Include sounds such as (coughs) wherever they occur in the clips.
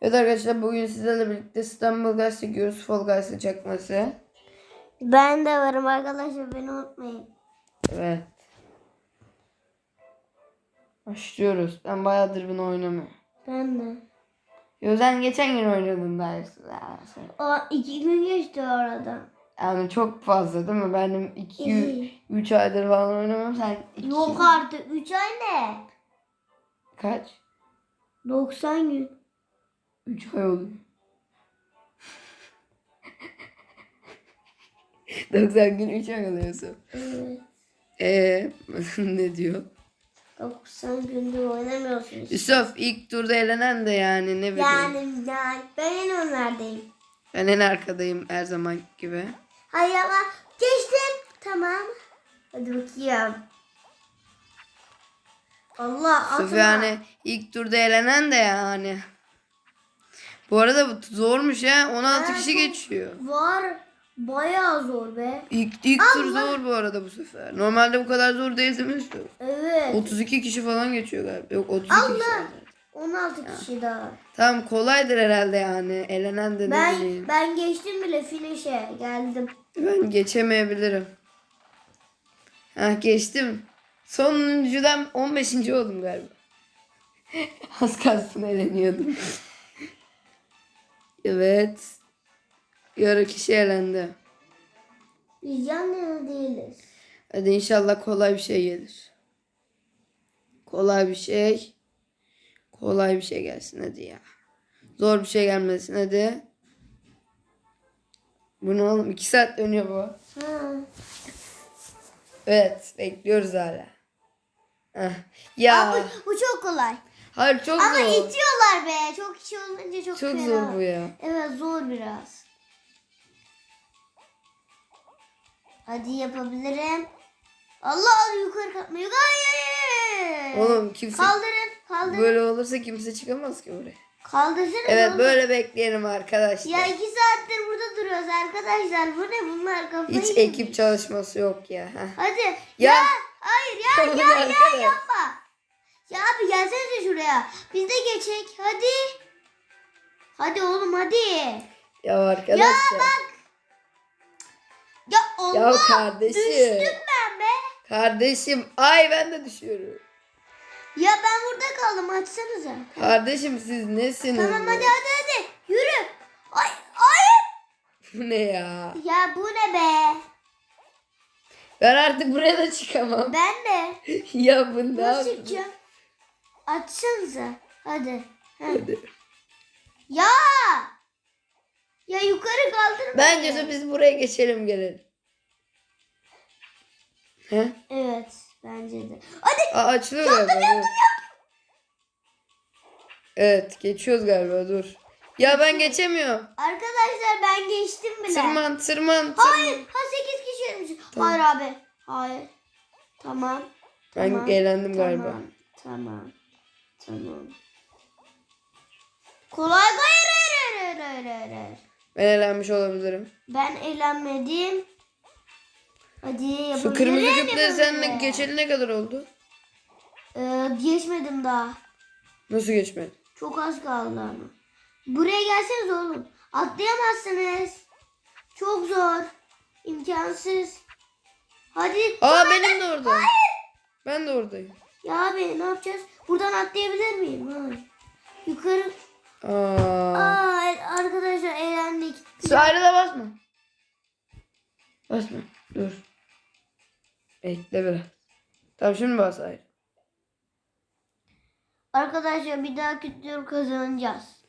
Evet arkadaşlar bugün sizlerle birlikte İstanbul Guys çekiyoruz. Fall Guys'ın çakması. Ben de varım arkadaşlar beni unutmayın. Evet. Başlıyoruz. Ben bayağıdır bunu oynamıyorum. Ben de. Yo sen geçen gün oynadın daha. O iki gün geçti orada. Yani çok fazla değil mi? Benim 2 İyi. 3 aydır falan oynamam. Sen 2 Yok artık 3 ay ne? kaç? 90 gün. 3 (laughs) ay oluyor. 90 gün 3 ay oluyorsun. Evet. Eee (laughs) ne diyor? 90 gündür oynamıyorsun işte. Yusuf ilk turda elenen de yani ne bileyim. Yani yani ben en önlerdeyim. Ben en arkadayım her zaman gibi. Hayır ama geçtim. Tamam. Hadi bakayım. Allah Yusuf yani ilk turda elenen de yani. Bu arada bu zormuş ha. 16 Ha, kişi çok- geçiyor. Var. Bayağı zor be. İlk, ilk tur zor bu arada bu sefer. Normalde bu kadar zor değil değil mi? Evet. 32 kişi falan geçiyor galiba. Yok 32 kişi. zaten. 16 kişi daha. Tamam kolaydır herhalde yani. Elenen de ne Ben bileyim. ben geçtim bile finish'e geldim. Ben geçemeyebilirim. Ha geçtim. Sonuncudan 15. oldum galiba. (laughs) Az kalsın eleniyordum. Evet. Yarı kişi elendi. Biz yan yana değiliz. Hadi inşallah kolay bir şey gelir. Kolay bir şey. Kolay bir şey gelsin hadi ya. Zor bir şey gelmesin hadi. Bu ne oğlum? 2 saat dönüyor bu. Ha. Evet bekliyoruz hala. Heh. Ya. Bu, bu çok kolay. Hayır çok Ama zor. itiyorlar be. Çok kişi olunca çok, Çok fena. zor bu ya. Evet zor biraz. Hadi yapabilirim. Allah yukarı kalkma. Yukarı. Oğlum kimse Kaldırın. Kaldırın. böyle olursa kimse çıkamaz ki buraya. Kaldırsana. Evet oğlum. böyle bekleyelim arkadaşlar. Ya iki saattir burada duruyoruz arkadaşlar. Bu ne bunlar kafayı Hiç yemiş. ekip çalışması yok ya. Hadi. Ya. Ya. Hayır ya (laughs) ya ya arkadaş. yapma. Ya abi gelsene şuraya. Biz de geçek. Hadi. Hadi oğlum hadi. Ya arkadaşlar. Ya bak. Ya Allah. Ya kardeşim. Düştüm ben be. Kardeşim ay ben de düşüyorum. Ya ben burada kaldım açsanıza. Kardeşim siz nesiniz? Tamam hadi hadi hadi. Yürü. Ay ay. Bu ne ya? Ya bu ne be? Ben artık buraya da çıkamam. Ben de. (laughs) ya bu ne Nasıl çıkacağım? Açsanıza. Hadi. Heh. Hadi. Ya. Ya yukarı kaldırma. Bence de biz buraya geçelim gelelim. He? Evet bence de. Hadi. Aa, açılıyor galiba. dur. Evet geçiyoruz galiba dur. Ya ben geçemiyorum. Arkadaşlar ben geçtim bile. Tırman tırman tırman. Hayır. Ha 8 kişi ölmüş. Tamam. Hayır abi. Hayır. Tamam. Ben tamam, eğlendim galiba. Tamam. Tamam. Kolay hayır hayır hayır hayır hayır. hayır. Ben eğlenmiş olabilirim. Ben eğlenmedim. Hadi yapabilirim. Şu kırmızı küpleri seninle geçeli ne kadar oldu? Ee, geçmedim daha. Nasıl geçmedi? Çok az kaldı ama. Buraya gelseniz oğlum. Atlayamazsınız. Çok zor. İmkansız. Hadi. Aa benim de orada. Ben de oradayım. Ya abi ne yapacağız? Buradan atlayabilir miyim? Ha. Yukarı. Aa. Aa arkadaşlar eğlendik. Su ayrı da basma. Basma. Dur. Bekle biraz. Tamam şimdi bas ayrı. Arkadaşlar bir dahaki tur kazanacağız.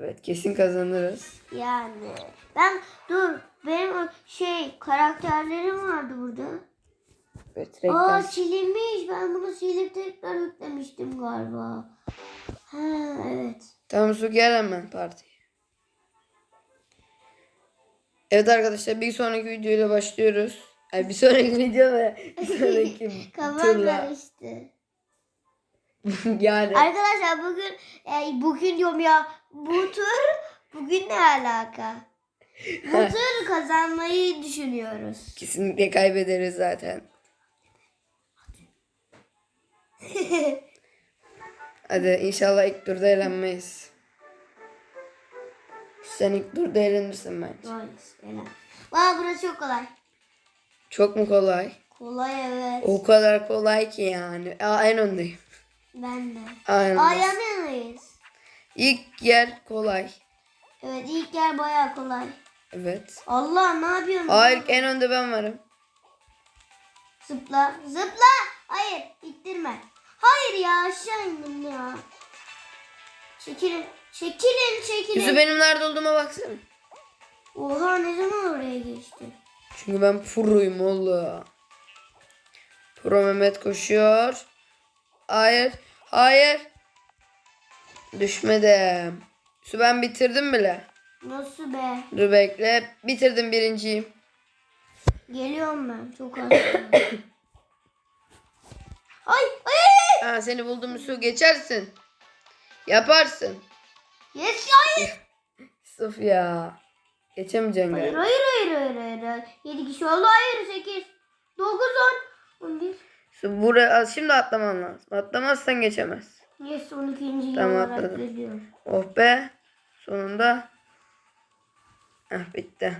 Evet kesin kazanırız. Yani ben dur benim şey karakterlerim vardı burada. Evet Aa reklam. silinmiş. Ben bunu silip tekrar yüklemiştim galiba. Ha evet. Tamam su gel hemen partiye. Evet arkadaşlar bir sonraki videoyla başlıyoruz. Ay bir sonraki (laughs) video ve bir sonraki (laughs) Kafam turla. karıştı. (laughs) yani Arkadaşlar bugün e, bugün diyorum ya bu tur bugün ne alaka? Bu tur kazanmayı düşünüyoruz. kesinlikle kaybederiz zaten. Hadi inşallah ilk turda eğlenmeyiz. Sen ilk turda elenirsin bence. Helal. Vay burası çok kolay. Çok mu kolay? Kolay evet. O kadar kolay ki yani. Aa, en öndeyim. Ben de. Aynen. Aa yan yanayız. İlk yer kolay. Evet ilk yer baya kolay. Evet. Allah ne yapıyorsun? Hayır en önde ben varım. Zıpla. Zıpla. Hayır ittirme. Hayır ya aşağı indim ya. Çekilin. Çekilin çekilin. Yusuf benim nerede olduğuma baksana. Oha ne zaman oraya geçti? Çünkü ben pro'yum oğlum. Pro Mehmet koşuyor. Hayır. Hayır. Düşmedim. Su ben bitirdim bile. Nasıl be? Dur bekle. Bitirdim birinciyim. Geliyorum ben. Çok az. (coughs) ay ay. Ha, seni buldum su geçersin. Yaparsın. Yes hayır. (laughs) Yusuf ya. Geçemeyeceksin Hayır galiba. hayır hayır hayır hayır. hayır. 7 kişi oldu. Hayır 8. 9 10. 11. Su buraya şimdi atlaman lazım. Atlamazsan geçemez. Yes 12. Tamam, olarak atladım. Oh be. Sonunda. Heh, bitti.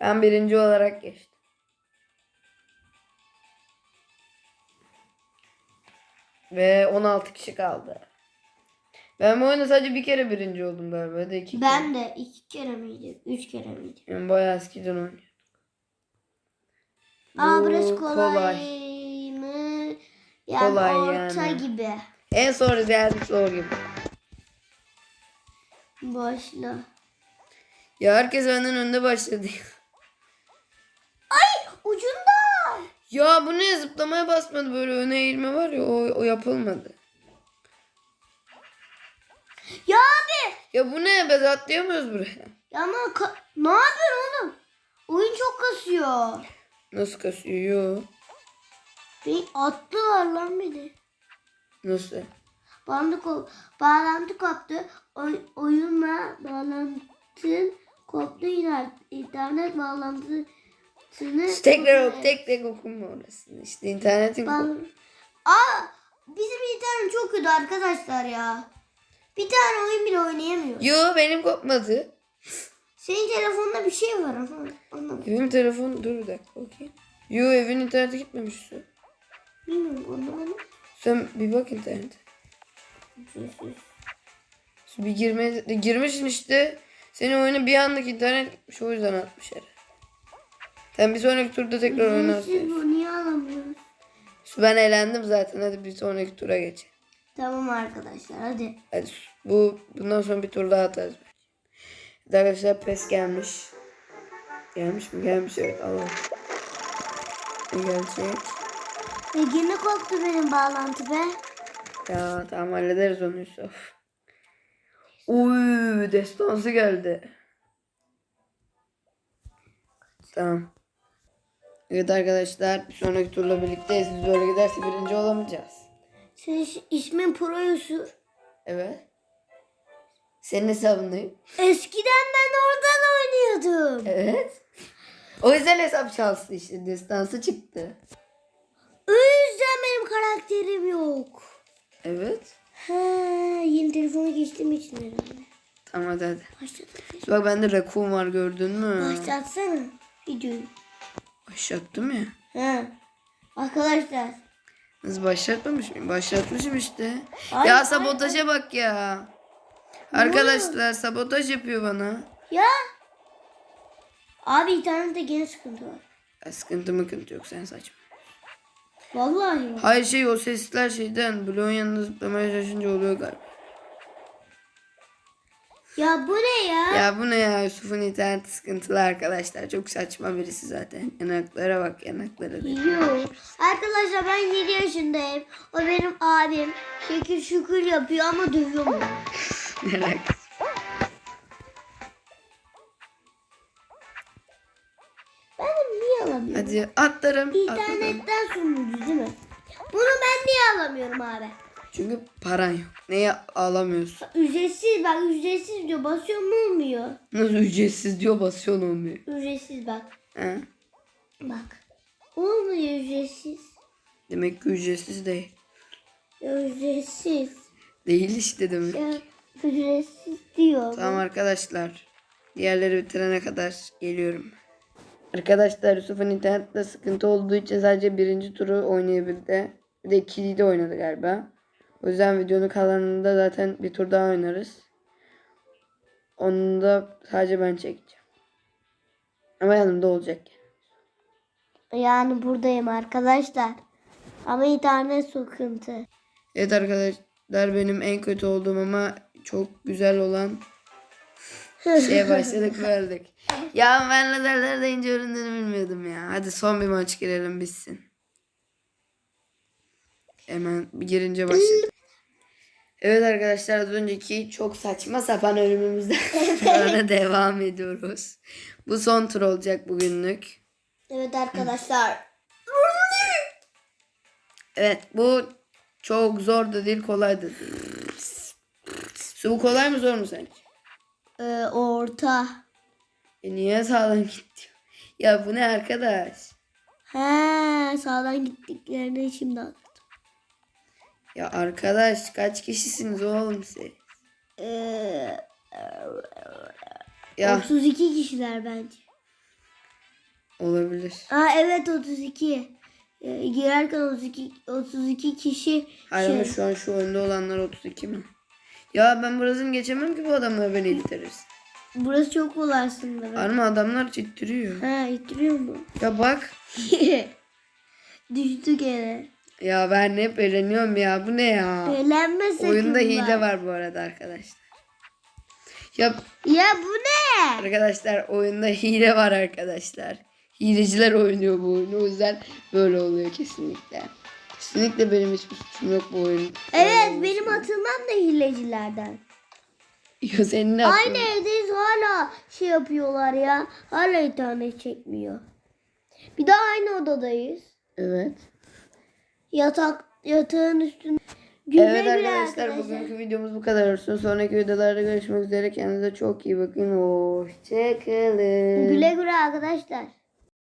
Ben birinci olarak geçtim. Ve 16 kişi kaldı. Ben bu oyunda sadece bir kere birinci oldum galiba. Da iki kere. Ben de 2 kere miydi? 3 kere miydi? Yani bayağı eskiden oynuyordum. Aa Bu burası kolay, kolay. mı? Yani Kolay orta yani. gibi. En zor yer zor gibi. Başla. Ya herkes benden önde başladı. Ay ucunda. Ya bu ne zıplamaya basmadı böyle öne eğilme var ya o, o yapılmadı. Ya abi. Ya bu ne biz atlayamıyoruz buraya. Ya ama ne yapıyorsun oğlum? Oyun çok kasıyor. Nasıl kasıyor? Yo. Bir attılar lan beni. Nasıl? Bağlantı, ko- bağlantı koptu. Oy- oyunla bağlantın koptu. İnternet, internet bağlantısını Tekrar ok tek tek okunma orasını. İşte internetin Ben... Aa, bizim internet çok kötü arkadaşlar ya. Bir tane oyun bile oynayamıyor. Yo benim kopmadı. Senin telefonda bir şey var ama anlamadım. Evim telefon dur bir dakika bakayım. Yo evin internete gitmemiş su. Bilmiyorum anlamadım. Sen bir bak internete. Bir girme girmişsin işte. Senin oyuna bir anlık internet gitmiş o yüzden atmış herhalde. Sen bir sonraki turda tekrar Siz oynarsın. bu niye alamıyoruz? Ben eğlendim zaten hadi bir sonraki tura geç. Tamam arkadaşlar hadi. Hadi bu bundan sonra bir tur daha atarız. Arkadaşlar pes gelmiş. Gelmiş mi? Gelmiş evet Allah. Gelecek? E yine koptu benim bağlantı be. Ya tamam hallederiz onu Yusuf. Uy destansı geldi. Tamam. Evet arkadaşlar bir sonraki turla birlikteyiz. Biz böyle giderse birinci olamayacağız. Senin ismin Pro Yusuf. Evet. Senin hesabındayım. Eskiden ben oradan oynuyordum. Evet. O yüzden hesap şanslı işte. Destansı çıktı. O yüzden benim karakterim yok. Evet. Ha, yeni telefona geçtiğim için herhalde. Tamam hadi hadi. Başlat. Bak bende rakun var gördün mü? Başlatsana videoyu. Başlattım ya. Ha. Arkadaşlar. Nasıl başlatmamış mıyım? Başlatmışım işte. Ay, ya ay, sabotaja bak ya. Arkadaşlar sabotaj yapıyor bana. Ya. Abi internette gene sıkıntı var. Ya, sıkıntı mıkıntı yok sen saçma. Vallahi. Hayır şey o sesler şeyden bloğun yanında zıplamaya çalışınca oluyor galiba. Ya bu ne ya? Ya bu ne ya Yusuf'un interneti sıkıntılı arkadaşlar. Çok saçma birisi zaten. Yanaklara bak yanaklara. da. Yok. Arkadaşlar ben 7 yaşındayım. O benim abim. Şekil şükür yapıyor ama duyuyor mu? Merak. Ben niye alamıyorum? Hadi atlarım. İnternetten sunucu değil mi? Bunu ben niye alamıyorum abi? Çünkü paran yok. Neye alamıyorsun? Ücretsiz bak ücretsiz diyor. Basıyor mu olmuyor? Nasıl ücretsiz diyor basıyorsun olmuyor. Ücretsiz bak. He? Bak. Olmuyor ücretsiz. Demek ki ücretsiz değil. Ya ücretsiz. Değil işte demek. Ya Ücretsiz diyor. Tamam arkadaşlar. Diğerleri bitirene kadar geliyorum. Arkadaşlar Yusuf'un internette sıkıntı olduğu için sadece birinci turu oynayabildi. Bir de ikiliyi de oynadı galiba. O yüzden videonun kalanında zaten bir tur daha oynarız. Onu da sadece ben çekeceğim. Ama yanımda olacak. Yani buradayım arkadaşlar. Ama internet sıkıntı. Evet arkadaşlar benim en kötü olduğum ama çok güzel olan şeye başladık verdik. (laughs) Ya ben lazerler deyince üründüğünü bilmiyordum ya. Hadi son bir maç girelim bitsin. Hemen girince başladık. Evet arkadaşlar az önceki çok saçma sapan ölümümüzden (laughs) sonra devam ediyoruz. Bu son tur olacak bugünlük. Evet arkadaşlar. Evet bu çok zor da değil kolay da değil. Su bu kolay mı zor mu sence? Ee, orta. E niye sağdan gitti? Ya bu ne arkadaş? He sağdan gittiklerini şimdi anladım. Ya arkadaş kaç kişisiniz oğlum siz? Ee, Ya 32 kişiler bence. olabilir. Aa evet 32. Ee, girerken 32 32 kişi Hayır ama şey- şu an şu oyunda olanlar 32 mi? Ya ben burasını geçemem ki bu adamlar beni ittirirsin. Burası çok kolay aslında. Ben. Ama adamlar ittiriyor. Ha ittiriyor mu? Ya bak. (laughs) Düştü gene. Ya ben hep eğleniyorum ya. Bu ne ya? Eğlenme sakın Oyunda hile var bu arada arkadaşlar. Ya Ya bu ne? arkadaşlar oyunda hile var arkadaşlar. Hileciler oynuyor bu oyunu. O yüzden böyle oluyor kesinlikle. Kesinlikle benim hiçbir suçum yok bu oyun. Evet benim atılmam da hilecilerden. Ya senin ne Aynı evdeyiz hala şey yapıyorlar ya. Hala internet çekmiyor. Bir daha aynı odadayız. Evet. Yatak yatağın üstünde. Güle evet güle arkadaşlar, bugünkü videomuz bu kadar olsun. Sonraki videolarda görüşmek üzere. Kendinize çok iyi bakın. Hoşçakalın. Güle güle arkadaşlar.